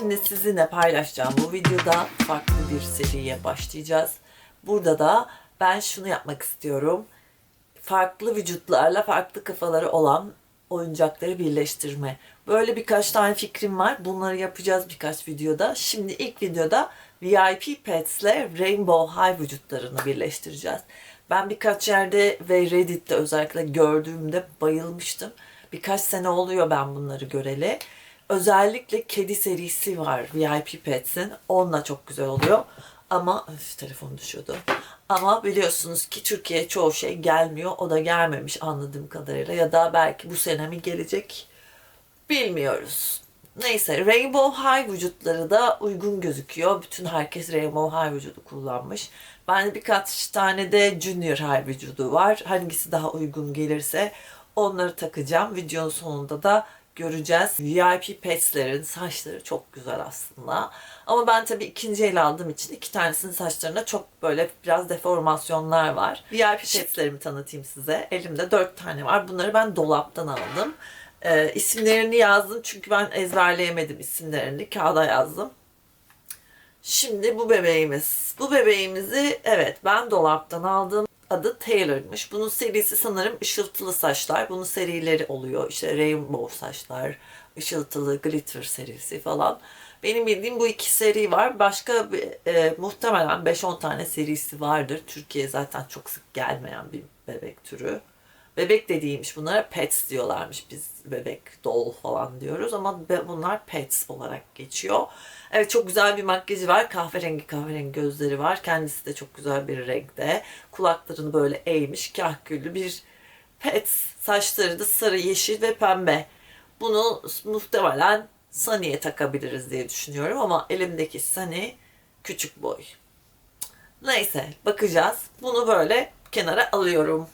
Şimdi sizinle paylaşacağım bu videoda farklı bir seriye başlayacağız. Burada da ben şunu yapmak istiyorum. Farklı vücutlarla farklı kafaları olan oyuncakları birleştirme. Böyle birkaç tane fikrim var. Bunları yapacağız birkaç videoda. Şimdi ilk videoda VIP Pets'le Rainbow High vücutlarını birleştireceğiz. Ben birkaç yerde ve Reddit'te özellikle gördüğümde bayılmıştım. Birkaç sene oluyor ben bunları göreli. Özellikle kedi serisi var VIP Pets'in. Onunla çok güzel oluyor. Ama öf, telefon düşüyordu. Ama biliyorsunuz ki Türkiye'ye çoğu şey gelmiyor. O da gelmemiş anladığım kadarıyla. Ya da belki bu sene mi gelecek bilmiyoruz. Neyse Rainbow High vücutları da uygun gözüküyor. Bütün herkes Rainbow High vücudu kullanmış. Ben birkaç tane de Junior High vücudu var. Hangisi daha uygun gelirse onları takacağım. Videonun sonunda da göreceğiz. VIP Pets'lerin saçları çok güzel aslında. Ama ben tabii ikinci el aldığım için iki tanesinin saçlarında çok böyle biraz deformasyonlar var. VIP Pets'lerimi tanıtayım size. Elimde dört tane var. Bunları ben dolaptan aldım. Ee, isimlerini yazdım çünkü ben ezberleyemedim isimlerini. Kağıda yazdım. Şimdi bu bebeğimiz. Bu bebeğimizi evet ben dolaptan aldım. Adı Taylor'mış. Bunun serisi sanırım ışıltılı saçlar. Bunun serileri oluyor. İşte rainbow saçlar, ışıltılı glitter serisi falan. Benim bildiğim bu iki seri var. Başka e, muhtemelen 5-10 tane serisi vardır. Türkiye zaten çok sık gelmeyen bir bebek türü. Bebek dediğiymiş bunlara pets diyorlarmış. Biz bebek, doll falan diyoruz ama bunlar pets olarak geçiyor. Evet çok güzel bir makyajı var. Kahverengi kahverengi gözleri var. Kendisi de çok güzel bir renkte. Kulaklarını böyle eğmiş kahküllü bir pets. Saçları da sarı, yeşil ve pembe. Bunu muhtemelen Sunny'e takabiliriz diye düşünüyorum ama elimdeki Sunny küçük boy. Neyse bakacağız. Bunu böyle kenara alıyorum.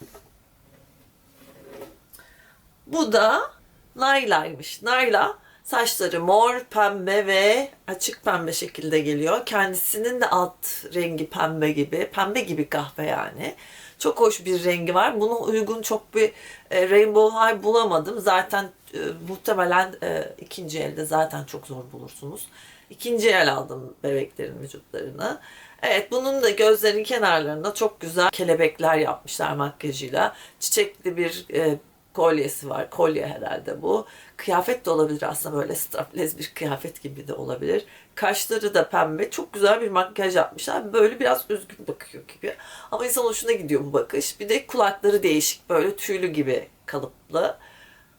Bu da Nayla'ymış. Nayla saçları mor, pembe ve açık pembe şekilde geliyor. Kendisinin de alt rengi pembe gibi. Pembe gibi kahve yani. Çok hoş bir rengi var. Buna uygun çok bir e, Rainbow High bulamadım. Zaten e, muhtemelen e, ikinci elde zaten çok zor bulursunuz. İkinci el aldım bebeklerin vücutlarını. Evet bunun da gözlerin kenarlarında çok güzel kelebekler yapmışlar makyajıyla. Çiçekli bir e, kolyesi var. Kolye herhalde bu. Kıyafet de olabilir aslında böyle strapless bir kıyafet gibi de olabilir. Kaşları da pembe. Çok güzel bir makyaj yapmışlar. Böyle biraz üzgün bakıyor gibi. Ama insan hoşuna gidiyor bu bakış. Bir de kulakları değişik. Böyle tüylü gibi kalıplı.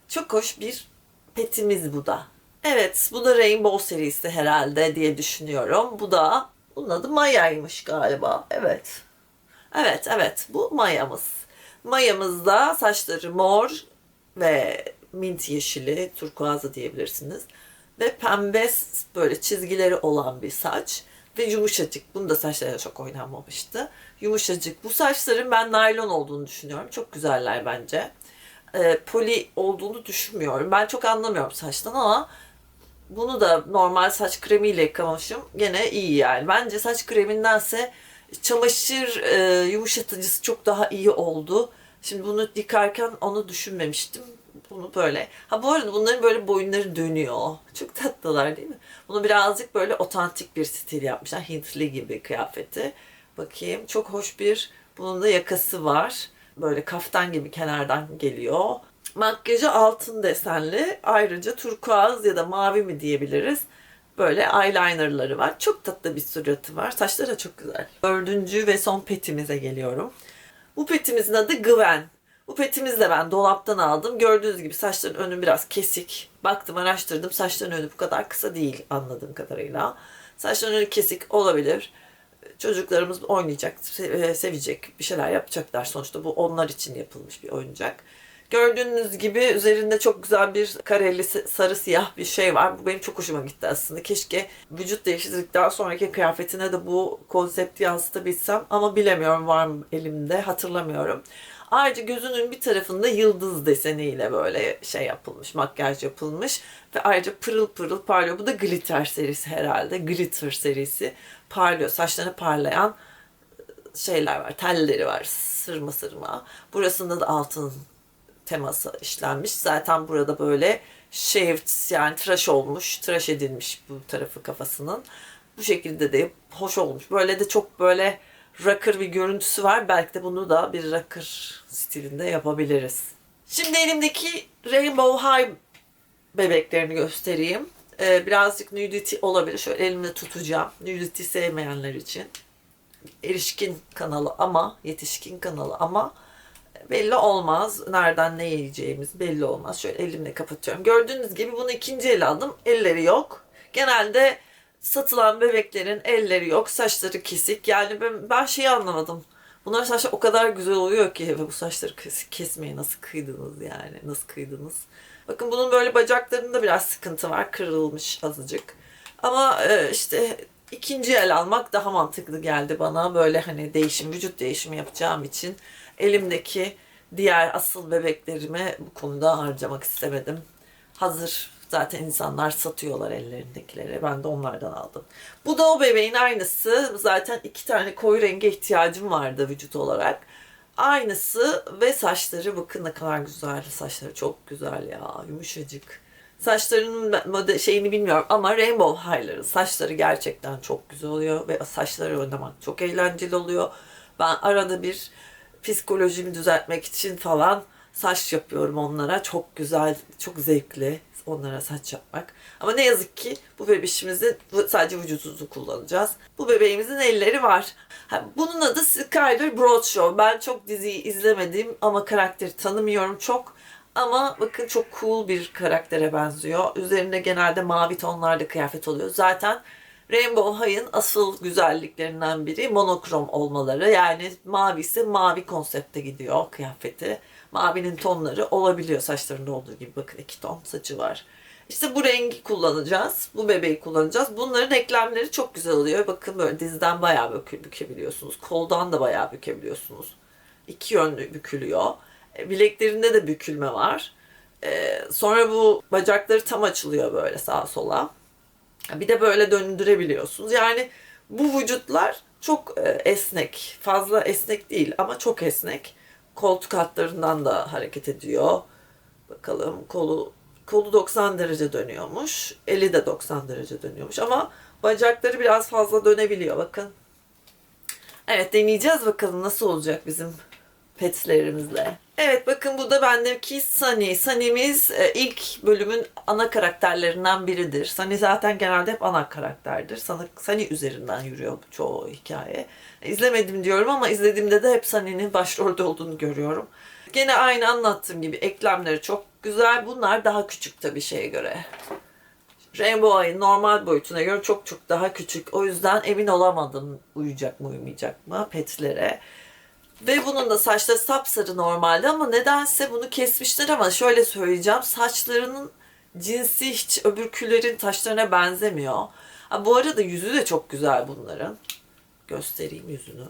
Çok hoş bir petimiz bu da. Evet bu da Rainbow serisi herhalde diye düşünüyorum. Bu da bunun adı Maya'ymış galiba. Evet. Evet evet bu Maya'mız. Maya'mızda saçları mor ve mint yeşili, turkuazı diyebilirsiniz. Ve pembe böyle çizgileri olan bir saç. Ve yumuşacık. Bunu da saçlara çok oynanmamıştı. Yumuşacık. Bu saçların ben naylon olduğunu düşünüyorum. Çok güzeller bence. Ee, poli olduğunu düşünmüyorum. Ben çok anlamıyorum saçtan ama bunu da normal saç kremiyle yıkamışım. Gene iyi yani. Bence saç kremindense çamaşır e, yumuşatıcısı çok daha iyi oldu. Şimdi bunu yıkarken onu düşünmemiştim. Bunu böyle. Ha bu arada bunların böyle boyunları dönüyor. Çok tatlılar değil mi? Bunu birazcık böyle otantik bir stil yapmışlar. Hintli gibi kıyafeti. Bakayım. Çok hoş bir bunun da yakası var. Böyle kaftan gibi kenardan geliyor. Makyajı altın desenli. Ayrıca turkuaz ya da mavi mi diyebiliriz. Böyle eyelinerları var. Çok tatlı bir suratı var. Saçları da çok güzel. Dördüncü ve son petimize geliyorum. Bu petimizin adı Gwen. Bu petimizi de ben dolaptan aldım. Gördüğünüz gibi saçların önü biraz kesik. Baktım araştırdım saçların önü bu kadar kısa değil anladığım kadarıyla. Saçların önü kesik olabilir. Çocuklarımız oynayacak, sevecek bir şeyler yapacaklar. Sonuçta bu onlar için yapılmış bir oyuncak. Gördüğünüz gibi üzerinde çok güzel bir kareli sarı siyah bir şey var. Bu benim çok hoşuma gitti aslında. Keşke vücut değiştirdikten sonraki kıyafetine de bu konsepti yansıtabilsem ama bilemiyorum var mı elimde hatırlamıyorum. Ayrıca gözünün bir tarafında yıldız deseniyle böyle şey yapılmış, makyaj yapılmış ve ayrıca pırıl pırıl parlıyor. Bu da glitter serisi herhalde. Glitter serisi parlıyor. Saçlarına parlayan şeyler var, telleri var. Sırma sırma. Burasında da altın teması işlenmiş. Zaten burada böyle shaved yani tıraş olmuş, tıraş edilmiş bu tarafı kafasının. Bu şekilde de hoş olmuş. Böyle de çok böyle rocker bir görüntüsü var. Belki de bunu da bir rocker stilinde yapabiliriz. Şimdi elimdeki Rainbow High bebeklerini göstereyim. Ee, birazcık nudity olabilir. Şöyle elimle tutacağım. Nudity sevmeyenler için. Erişkin kanalı ama, yetişkin kanalı ama belli olmaz. Nereden ne yiyeceğimiz belli olmaz. Şöyle elimle kapatıyorum. Gördüğünüz gibi bunu ikinci el aldım. Elleri yok. Genelde satılan bebeklerin elleri yok. Saçları kesik. Yani ben, ben şeyi anlamadım. Bunlar saçlar o kadar güzel oluyor ki ve bu saçları kes, kesmeyi nasıl kıydınız yani? Nasıl kıydınız? Bakın bunun böyle bacaklarında biraz sıkıntı var. Kırılmış azıcık. Ama e, işte ikinci el almak daha mantıklı geldi bana. Böyle hani değişim, vücut değişimi yapacağım için elimdeki diğer asıl bebeklerimi bu konuda harcamak istemedim. Hazır zaten insanlar satıyorlar ellerindekileri. Ben de onlardan aldım. Bu da o bebeğin aynısı. Zaten iki tane koyu renge ihtiyacım vardı vücut olarak. Aynısı ve saçları bakın ne kadar güzel. Saçları çok güzel ya. Yumuşacık. Saçlarının şeyini bilmiyorum ama Rainbow High'ların saçları gerçekten çok güzel oluyor ve saçları oynamak çok eğlenceli oluyor. Ben arada bir psikolojimi düzeltmek için falan saç yapıyorum onlara. Çok güzel, çok zevkli onlara saç yapmak. Ama ne yazık ki bu bebişimizin sadece vücudumuzu kullanacağız. Bu bebeğimizin elleri var. Bunun adı Skyler Broadshaw. Ben çok diziyi izlemedim ama karakteri tanımıyorum çok. Ama bakın çok cool bir karaktere benziyor. Üzerinde genelde mavi tonlarda kıyafet oluyor. Zaten Rainbow High'ın asıl güzelliklerinden biri monokrom olmaları. Yani mavi ise mavi konsepte gidiyor kıyafeti. Mavinin tonları olabiliyor saçlarında olduğu gibi. Bakın iki ton saçı var. İşte bu rengi kullanacağız. Bu bebeği kullanacağız. Bunların eklemleri çok güzel oluyor. Bakın böyle dizden bayağı büke, bükebiliyorsunuz. Koldan da bayağı bükebiliyorsunuz. İki yönlü bükülüyor. E, Bileklerinde de bükülme var. Ee, sonra bu bacakları tam açılıyor böyle sağa sola. Bir de böyle döndürebiliyorsunuz. Yani bu vücutlar çok e, esnek. Fazla esnek değil ama çok esnek. Koltuk hatlarından da hareket ediyor. Bakalım kolu kolu 90 derece dönüyormuş. Eli de 90 derece dönüyormuş ama bacakları biraz fazla dönebiliyor bakın. Evet deneyeceğiz bakalım nasıl olacak bizim petlerimizle. Evet bakın bu da bendeki Sunny. Sunny'miz e, ilk bölümün ana karakterlerinden biridir. Sunny zaten genelde hep ana karakterdir. Sunny üzerinden yürüyor çoğu hikaye. İzlemedim diyorum ama izlediğimde de hep Sunny'nin başrolde olduğunu görüyorum. Gene aynı anlattığım gibi eklemleri çok güzel. Bunlar daha küçük tabii şeye göre. Rainbow Eye'ın normal boyutuna göre çok çok daha küçük. O yüzden emin olamadım uyuyacak mı uyumayacak mı petlere. Ve bunun da saçları sapsarı normalde ama nedense bunu kesmişler ama şöyle söyleyeceğim. Saçlarının cinsi hiç öbürkülerin taşlarına benzemiyor. Ha, bu arada yüzü de çok güzel bunların. Göstereyim yüzünü.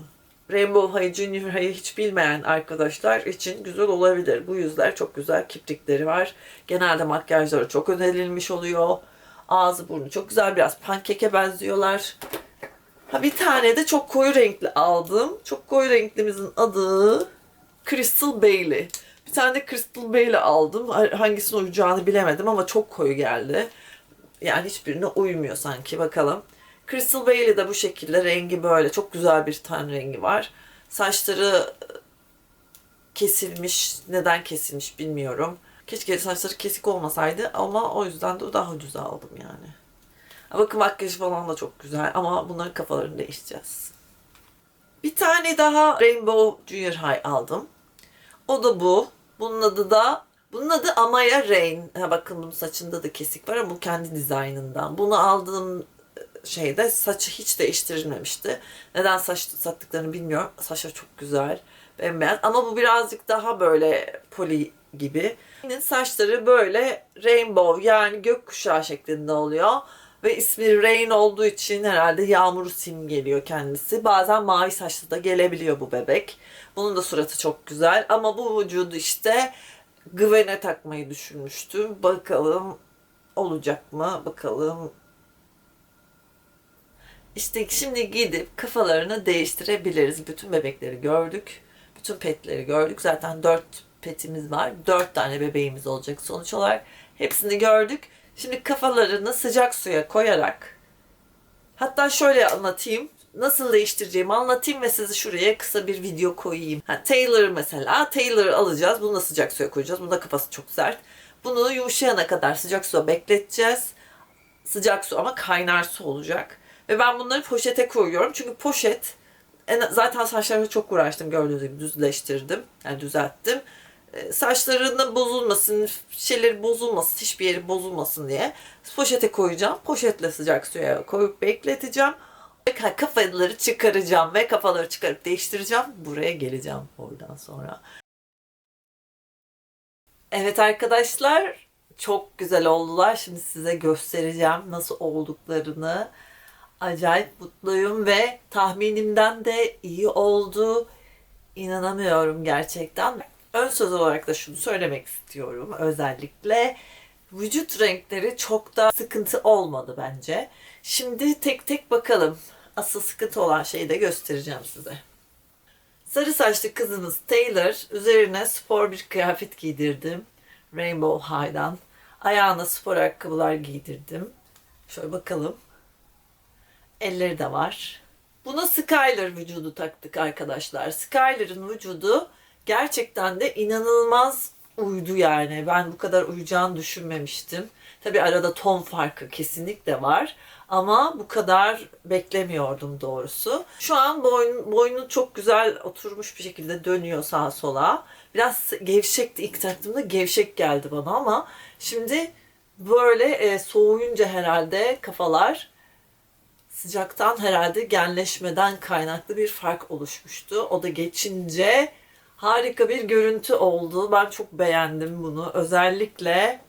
Rainbow High, Junior High'ı hiç bilmeyen arkadaşlar için güzel olabilir. Bu yüzler çok güzel kiprikleri var. Genelde makyajları çok önerilmiş oluyor. Ağzı burnu çok güzel. Biraz pankeke benziyorlar. Ha bir tane de çok koyu renkli aldım. Çok koyu renklimizin adı Crystal Bailey. Bir tane de Crystal Bailey aldım. Hangisine uyacağını bilemedim ama çok koyu geldi. Yani hiçbirine uymuyor sanki. Bakalım. Crystal Bailey de bu şekilde. Rengi böyle. Çok güzel bir ten rengi var. Saçları kesilmiş. Neden kesilmiş bilmiyorum. Keşke saçları kesik olmasaydı ama o yüzden de daha ucuz aldım yani. Bakın makyajı falan da çok güzel ama bunların kafalarını değiştireceğiz. Bir tane daha Rainbow Junior High aldım. O da bu. Bunun adı da bunun adı Amaya Rain. Ha, bakın bunun saçında da kesik var ama bu kendi dizaynından. Bunu aldığım şeyde saçı hiç değiştirilmemişti. Neden saç sattıklarını bilmiyorum. Saçları çok güzel. Bembeyaz. Ama bu birazcık daha böyle poli gibi. Saçları böyle rainbow yani gökkuşağı şeklinde oluyor. Ve ismi Rain olduğu için herhalde yağmuru simgeliyor kendisi. Bazen mavi saçlı da gelebiliyor bu bebek. Bunun da suratı çok güzel. Ama bu vücudu işte Gwen'e takmayı düşünmüştüm. Bakalım olacak mı? Bakalım. İşte şimdi gidip kafalarını değiştirebiliriz. Bütün bebekleri gördük. Bütün petleri gördük. Zaten dört petimiz var. Dört tane bebeğimiz olacak sonuç olarak. Hepsini gördük. Şimdi kafalarını sıcak suya koyarak hatta şöyle anlatayım. Nasıl değiştireceğimi anlatayım ve sizi şuraya kısa bir video koyayım. Ha, Taylor mesela. Taylor alacağız. Bunu da sıcak suya koyacağız. Bunun da kafası çok sert. Bunu yumuşayana kadar sıcak suya bekleteceğiz. Sıcak su ama kaynar su olacak. Ve ben bunları poşete koyuyorum. Çünkü poşet en, zaten saçlarımı çok uğraştım gördüğünüz gibi düzleştirdim. Yani düzelttim. E, saçlarının bozulmasın, şeyleri bozulmasın, hiçbir yeri bozulmasın diye poşete koyacağım. Poşetle sıcak suya koyup bekleteceğim. Kafaları çıkaracağım ve kafaları çıkarıp değiştireceğim. Buraya geleceğim oradan sonra. Evet arkadaşlar çok güzel oldular. Şimdi size göstereceğim nasıl olduklarını. Acayip mutluyum ve tahminimden de iyi oldu. İnanamıyorum gerçekten. Ön söz olarak da şunu söylemek istiyorum özellikle. Vücut renkleri çok da sıkıntı olmadı bence. Şimdi tek tek bakalım. Asıl sıkıntı olan şeyi de göstereceğim size. Sarı saçlı kızımız Taylor üzerine spor bir kıyafet giydirdim. Rainbow High'dan. Ayağına spor ayakkabılar giydirdim. Şöyle bakalım. Elleri de var. Buna Skyler vücudu taktık arkadaşlar. Skyler'ın vücudu gerçekten de inanılmaz uydu yani. Ben bu kadar uyacağını düşünmemiştim. Tabi arada ton farkı kesinlikle var. Ama bu kadar beklemiyordum doğrusu. Şu an boyun, boynu çok güzel oturmuş bir şekilde dönüyor sağa sola. Biraz gevşekti ilk taktığımda gevşek geldi bana ama şimdi böyle e, soğuyunca herhalde kafalar sıcaktan herhalde genleşmeden kaynaklı bir fark oluşmuştu. O da geçince harika bir görüntü oldu. Ben çok beğendim bunu. Özellikle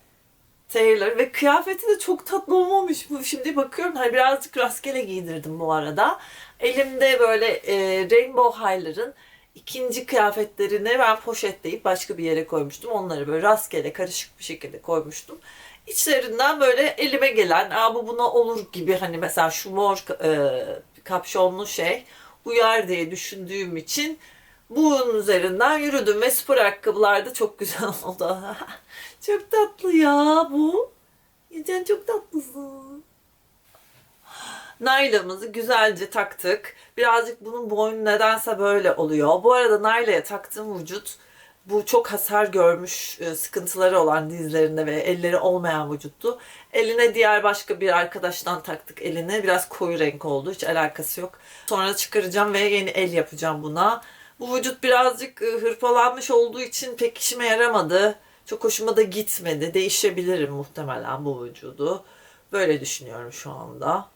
Taylor ve kıyafeti de çok tatlı olmamış bu. Şimdi bakıyorum hani birazcık rastgele giydirdim bu arada. Elimde böyle e, Rainbow High'ların ikinci kıyafetlerini ben poşetleyip başka bir yere koymuştum. Onları böyle rastgele karışık bir şekilde koymuştum. İçlerinden böyle elime gelen, Aa, bu buna olur gibi hani mesela şu mor e, kapşonlu şey uyar diye düşündüğüm için bunun üzerinden yürüdüm ve spor ayakkabılar da çok güzel oldu. çok tatlı ya bu. Sen çok tatlısın. Nayla'mızı güzelce taktık. Birazcık bunun boynu nedense böyle oluyor. Bu arada Nayla'ya taktığım vücut bu çok hasar görmüş, e, sıkıntıları olan dizlerinde ve elleri olmayan vücuttu. Eline diğer başka bir arkadaştan taktık eline. Biraz koyu renk oldu. Hiç alakası yok. Sonra çıkaracağım ve yeni el yapacağım buna. Bu vücut birazcık e, hırpalanmış olduğu için pek işime yaramadı. Çok hoşuma da gitmedi. Değişebilirim muhtemelen bu vücudu. Böyle düşünüyorum şu anda.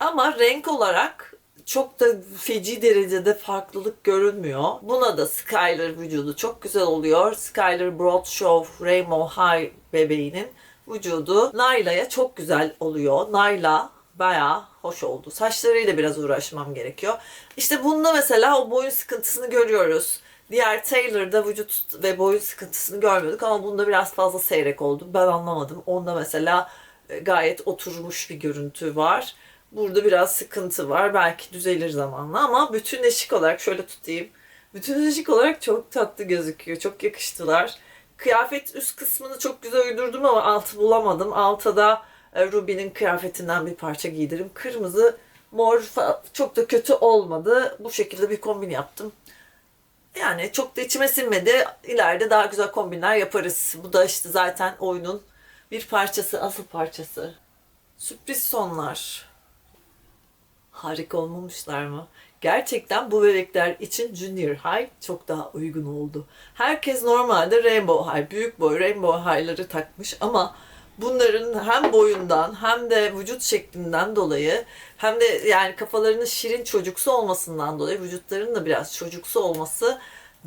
Ama renk olarak çok da feci derecede farklılık görünmüyor. Buna da Skyler vücudu çok güzel oluyor. Skyler Broad Show Rainbow High bebeğinin vücudu Nayla'ya çok güzel oluyor. Nayla bayağı hoş oldu. Saçlarıyla biraz uğraşmam gerekiyor. İşte bunda mesela o boyun sıkıntısını görüyoruz. Diğer Taylor'da vücut ve boyun sıkıntısını görmüyorduk ama bunda biraz fazla seyrek oldu. Ben anlamadım. Onda mesela e, gayet oturmuş bir görüntü var. Burada biraz sıkıntı var. Belki düzelir zamanla ama bütünleşik olarak şöyle tutayım. Bütünleşik olarak çok tatlı gözüküyor. Çok yakıştılar. Kıyafet üst kısmını çok güzel uydurdum ama altı bulamadım. Alta da Ruby'nin kıyafetinden bir parça giydirim. Kırmızı, mor çok da kötü olmadı. Bu şekilde bir kombin yaptım. Yani çok da içime sinmedi. İleride daha güzel kombinler yaparız. Bu da işte zaten oyunun bir parçası, asıl parçası. Sürpriz sonlar. Harika olmamışlar mı? Gerçekten bu bebekler için Junior High çok daha uygun oldu. Herkes normalde Rainbow High, büyük boy Rainbow High'ları takmış ama bunların hem boyundan hem de vücut şeklinden dolayı hem de yani kafalarının şirin çocuksu olmasından dolayı vücutlarının da biraz çocuksu olması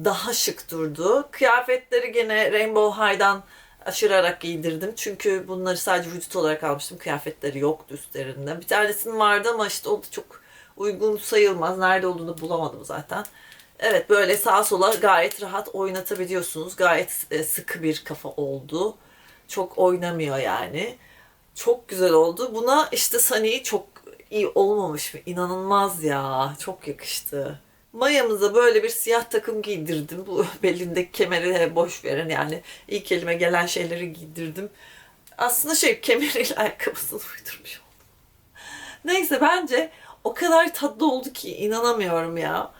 daha şık durdu. Kıyafetleri gene Rainbow High'dan aşırarak giydirdim. Çünkü bunları sadece vücut olarak almıştım. Kıyafetleri yoktu üstlerinde. Bir tanesinin vardı ama işte o da çok uygun sayılmaz. Nerede olduğunu bulamadım zaten. Evet böyle sağa sola gayet rahat oynatabiliyorsunuz. Gayet e, sıkı bir kafa oldu. Çok oynamıyor yani. Çok güzel oldu. Buna işte Sunny çok iyi olmamış mı? İnanılmaz ya. Çok yakıştı. Mayamıza böyle bir siyah takım giydirdim. Bu belindeki kemeri boş verin yani ilk elime gelen şeyleri giydirdim. Aslında şey kemeriyle ayakkabısını uydurmuş oldum. Neyse bence o kadar tatlı oldu ki inanamıyorum ya.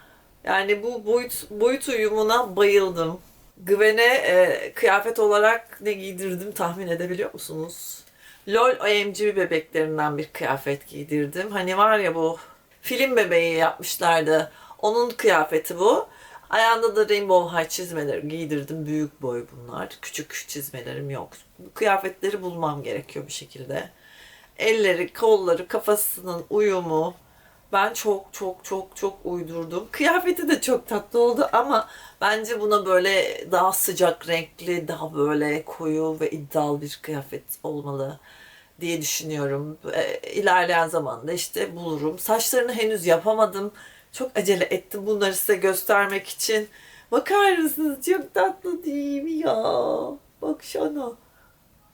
Yani bu boyut boyut uyumuna bayıldım. Gwen'e e, kıyafet olarak ne giydirdim tahmin edebiliyor musunuz? LOL OMG bebeklerinden bir kıyafet giydirdim. Hani var ya bu film bebeği yapmışlardı. Onun kıyafeti bu. Ayağında da rainbow high çizmeleri giydirdim. Büyük boy bunlar. Küçük çizmelerim yok. Bu kıyafetleri bulmam gerekiyor bir şekilde. Elleri, kolları, kafasının uyumu. Ben çok çok çok çok uydurdum. Kıyafeti de çok tatlı oldu ama bence buna böyle daha sıcak renkli, daha böyle koyu ve iddialı bir kıyafet olmalı diye düşünüyorum. E, İlerleyen zamanda işte bulurum. Saçlarını henüz yapamadım. Çok acele ettim bunları size göstermek için. Bakar mısınız? Çok tatlı değil mi ya? Baksana.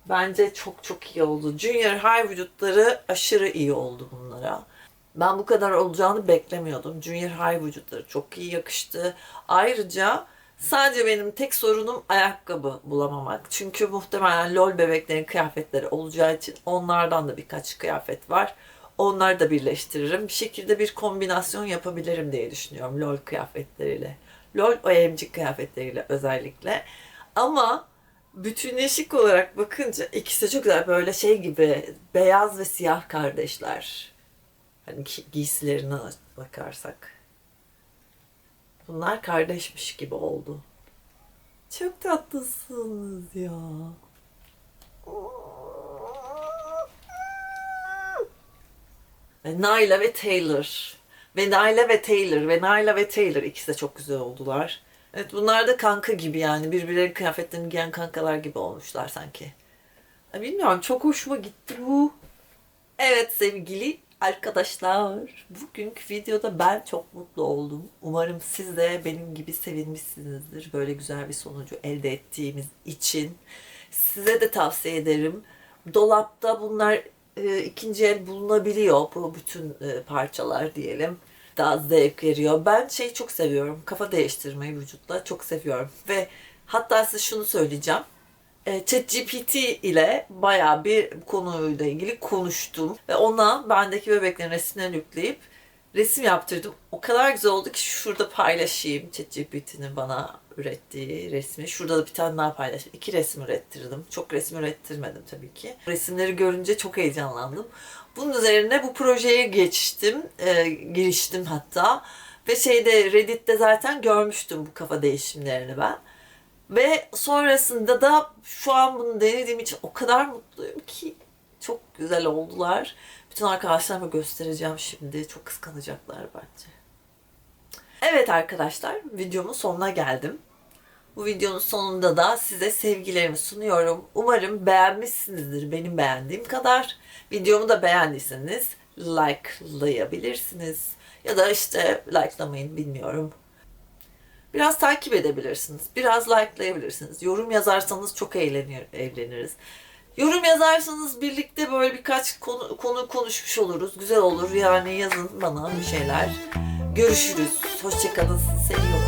Bence çok çok iyi oldu. Junior High vücutları aşırı iyi oldu bunlara. Ben bu kadar olacağını beklemiyordum. Junior High vücutları çok iyi yakıştı. Ayrıca sadece benim tek sorunum ayakkabı bulamamak. Çünkü muhtemelen LOL bebeklerin kıyafetleri olacağı için onlardan da birkaç kıyafet var. Onları da birleştiririm. Bir şekilde bir kombinasyon yapabilirim diye düşünüyorum LOL kıyafetleriyle. LOL OMG kıyafetleriyle özellikle. Ama bütünleşik olarak bakınca ikisi de çok güzel. Böyle şey gibi beyaz ve siyah kardeşler. Hani gi- giysilerine bakarsak. Bunlar kardeşmiş gibi oldu. Çok tatlısınız ya. Ve Nyla ve Taylor. Ve Nyla ve Taylor. Ve Nyla ve Taylor ikisi de çok güzel oldular. Evet bunlar da kanka gibi yani. Birbirlerinin kıyafetlerini giyen kankalar gibi olmuşlar sanki. Bilmiyorum çok hoşuma gitti bu. Evet sevgili arkadaşlar. Bugünkü videoda ben çok mutlu oldum. Umarım siz de benim gibi sevinmişsinizdir. Böyle güzel bir sonucu elde ettiğimiz için. Size de tavsiye ederim. Dolapta bunlar e, ikinci el bulunabiliyor. Bu bütün e, parçalar diyelim. Daha zevk veriyor. Ben şeyi çok seviyorum. Kafa değiştirmeyi vücutla çok seviyorum. Ve hatta size şunu söyleyeceğim. E, ChatGPT ile bayağı bir konuyla ilgili konuştum. Ve ona bendeki bebeklerin resimlerini yükleyip resim yaptırdım. O kadar güzel oldu ki şurada paylaşayım ChatGPT'nin bana ürettiği resmi. Şurada da bir tane daha paylaşayım. İki resim ürettirdim. Çok resim ürettirmedim tabii ki. Resimleri görünce çok heyecanlandım. Bunun üzerine bu projeye geçtim. E, giriştim hatta. Ve şeyde Reddit'te zaten görmüştüm bu kafa değişimlerini ben. Ve sonrasında da şu an bunu denediğim için o kadar mutluyum ki çok güzel oldular. Bütün arkadaşlarıma göstereceğim şimdi. Çok kıskanacaklar bence. Evet arkadaşlar videomun sonuna geldim. Bu videonun sonunda da size sevgilerimi sunuyorum. Umarım beğenmişsinizdir benim beğendiğim kadar. Videomu da beğendiyseniz likelayabilirsiniz. Ya da işte likelamayın bilmiyorum. Biraz takip edebilirsiniz. Biraz likelayabilirsiniz. Yorum yazarsanız çok eğlenir, eğleniriz. Yorum yazarsanız birlikte böyle birkaç konu, konu konuşmuş oluruz. Güzel olur. Yani yazın bana bir şeyler. Görüşürüz. Hoşçakalın. Seviyorum.